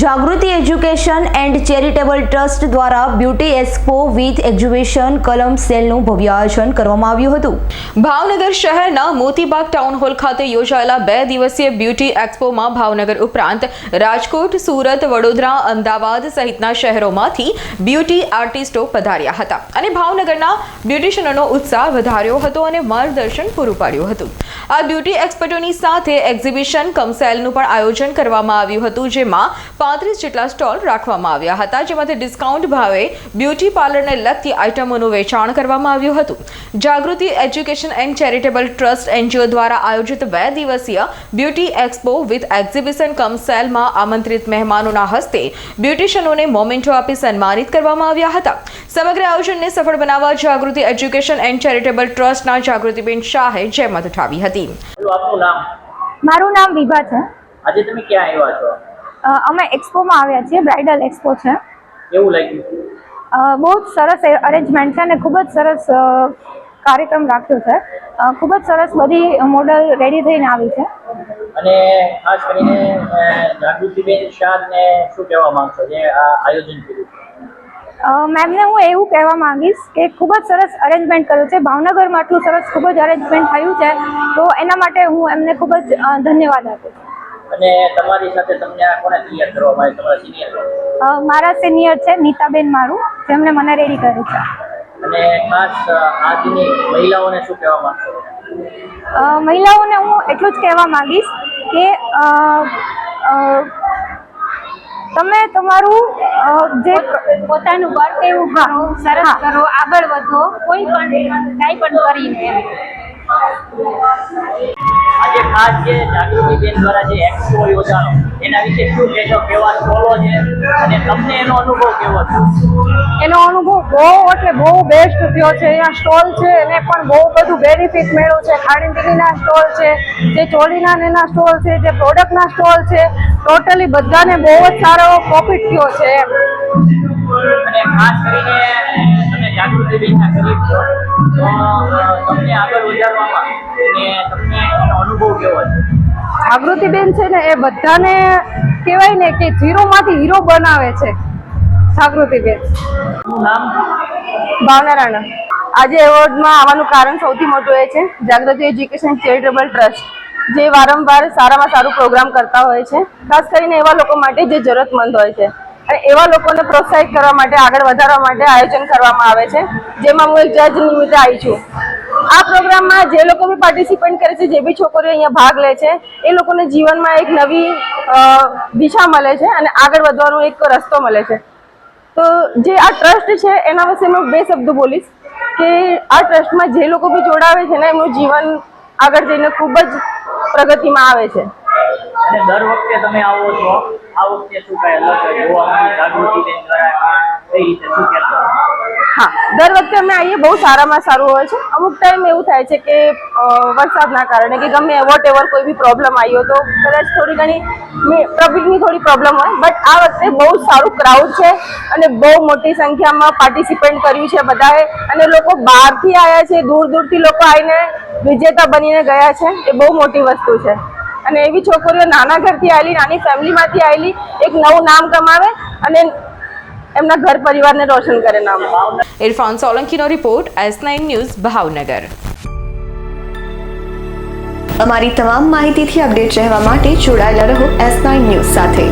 Jagruti education and charitable trust દ્વારા beauty expo with exhibition કલમ સેલનું ભવ્ય આયોજન કરવામાં આવ્યું હતું. ભાવનગર શહેરના મોતીબાગ ટાઉન હોલ ખાતે યોજાયેલા બે દિવસીય બ્યુટી એક્સપોમાં ભાવનગર ઉપરાંત રાજકોટ, સુરત, વડોદરા, અમદાવાદ સહિતના શહેરોમાંથી બ્યુટી આર્ટિસ્ટો પધાર્યા હતા. અને ભાવનગરના બ્યુટિશિયનોનો ઉત્સાહ વધાર્યો હતો અને માર્ગદર્શન પૂરું પાડ્યું હતું. આ બ્યુટી એક્સપર્ટોની સાથે એક્ઝિબિશન કમસેલનું પણ આયોજન કરવામાં આવ્યું હતું, જેમાં પાંત્રીસ જેટલા સ્ટોલ રાખવામાં આવ્યા હતા, જેમાંથી ડિસ્કાઉન્ટ ભાવે બ્યુટી પાર્લરને લગતી આઇટમોનું વેચાણ કરવામાં આવ્યું હતું. Jagruti education and charitable trust NGO દ્વારા આયોજિત બે દિવસીય beauty expo with exhibition cum સેલમાં આમંત્રિત મહેમાનોના હસ્તે બ્યુટિશિયનોને મોમેન્ટો આપી સન્માનિત કરવામાં આવ્યા હતા. સમગ્ર આયોજનને સફળ બનાવવા જાગૃતિ એજ્યુકેશન એન્ડ ચેરિટેબલ ટ્રસ્ટના જાગૃતિબેન શાહે જહેમત ઉઠાવી હતી. આપનું નામ? મારું નામ વિભા છે. આજે તમે ક્યાં આવ્યા છો? અમે એક્સપોમાં આવ્યા છીએ બ્રાઇડલ એક્સપો છે. કેવું લાગ્યું? બહુ જ સરસ અરેન્જમેન્ટ છે અને ખૂબ જ સરસ કાર્યક્રમ રાખ્યો છે. ખૂબ જ સરસ બધી મોડલ રેડી થઈને આવી છે. અને ખાસ કરીને જાગૃતિબેન શાહને શું કહેવા માંગશો? જે આ આયોજન કર્યું અ, મેમને હું એવું કહેવા માંગીશ કે ખૂબ જ સરસ અરેન્જમેન્ટ કર્યું છે. ભાવનગરમાં આટલું સરસ ખૂબ જ અરેન્જમેન્ટ થયું છે. તો એના માટે હું એમને ખૂબ જ ધન્યવાદ આપું છું. અને તમારી સાથે તમને આ કોને તૈયાર કરવામાં આવે તમારા સિનિયર મારા સિનિયર છે નીતાબેન મારું જેમણે મને રેડી કર્યું છે. અને ખાસ આજની મહિલાઓને શું કહેવા માંગશો? મહિલાઓને હું એટલું જ કહેવા માંગીશ કે તમે તમારું જે પોતાનું વર્ક એવું કરો સરસ કરો આગળ વધો કોઈ પણ કાંઈ પણ કરીને ખાસ જે જાગૃતિબેન દ્વારા જે એક્સપો યોજાણો એના વિશે શું કહેશો કેવા સ્ટોલો છે અને તમને એનો અનુભવ કેવો છે? એનો અનુભવ બહુ એટલે બહુ બેસ્ટ થયો છે. અહીંયા સ્ટોલ છે એને પણ બહુ બધું બેનિફિટ મેળવ્યું છે. ખાણીપીણીના સ્ટોલ છે જે ચોળીના એના સ્ટોલ છે જે પ્રોડક્ટના સ્ટોલ છે ટોટલી બધાને બહુ જ સારો પ્રોફિટ થયો છે એમ. અને ખાસ કરીને તમે જાગૃતિબેનના ગરીબ છો તો તમને આગળ વધારવામાં અને તમને અનુભવ કેવો છે? જાગૃતિબેન છે ને એ બધાને કહેવાય ને કે ઝીરોમાંથી હીરો બનાવે છે. જાગૃતિબેન. નામ? ભાવના રાણા. આજે એવોર્ડમાં આવવાનું કારણ સૌથી મોટું એ છે જાગૃતિ એજ્યુકેશન ચેરિટેબલ ટ્રસ્ટ જે વારંવાર સારામાં સારું પ્રોગ્રામ કરતા હોય છે ખાસ કરીને એવા લોકો માટે જે જરૂરતમંદ હોય છે. અને એવા લોકોને પ્રોત્સાહિત કરવા માટે આગળ વધારવા માટે આયોજન કરવામાં આવે છે જેમાં હું એક જજ નિમિત્તે આવી છું. આ પ્રોગ્રામમાં જે લોકો બી પાર્ટિસિપેટ કરે છે, જે બી છોકરીઓ અહીંયા ભાગ લે છે, એ લોકોને જીવનમાં એક નવી દિશા મળે છે અને આગળ વધવાનો એક રસ્તો મળે છે. તો જે આ ટ્રસ્ટ છે, એના વિશે હું બે શબ્દો બોલીશ કે આ ટ્રસ્ટમાં જે લોકો બી જોડાવે છે ને, એમનું જીવન આગળ જઈને ખૂબ જ પ્રગતિમાં આવે છે. દર વખતે તમે આવો છો? આ વખતે શું કઈ અલગ હા, દર વખતે અમે આવીએ, બહુ સારામાં સારું હોય છે. અમુક ટાઈમ એવું થાય છે કે વરસાદના કારણે કે ગમે વોટ એવર કોઈ બી પ્રોબ્લેમ આવ્યો તો કદાચ થોડી ઘણી ટ્રાફિકની થોડી પ્રોબ્લેમ હોય બટ આ વખતે બહુ સારું ક્રાઉડ છે અને બહુ મોટી સંખ્યામાં પાર્ટિસિપેટ કર્યું છે બધાએ. અને લોકો બહારથી આવ્યા છે, દૂર દૂરથી લોકો આવીને વિજેતા બનીને ગયા છે. એ બહુ મોટી વસ્તુ છે. અને એવી છોકરીઓ નાના ઘરથી આવેલી નાની ફેમિલીમાંથી આવેલી એક નવું નામ કમાવે અને એમના ઘર પરિવારને રોશન કરે નામ. Irfan સોલંકીનો report S nine news Bhavnagar. અમારી તમામ માહિતીથી અપડેટ રહેવા માટે જોડાયેલા રહો એસ નાઇન ન્યૂઝ સાથે.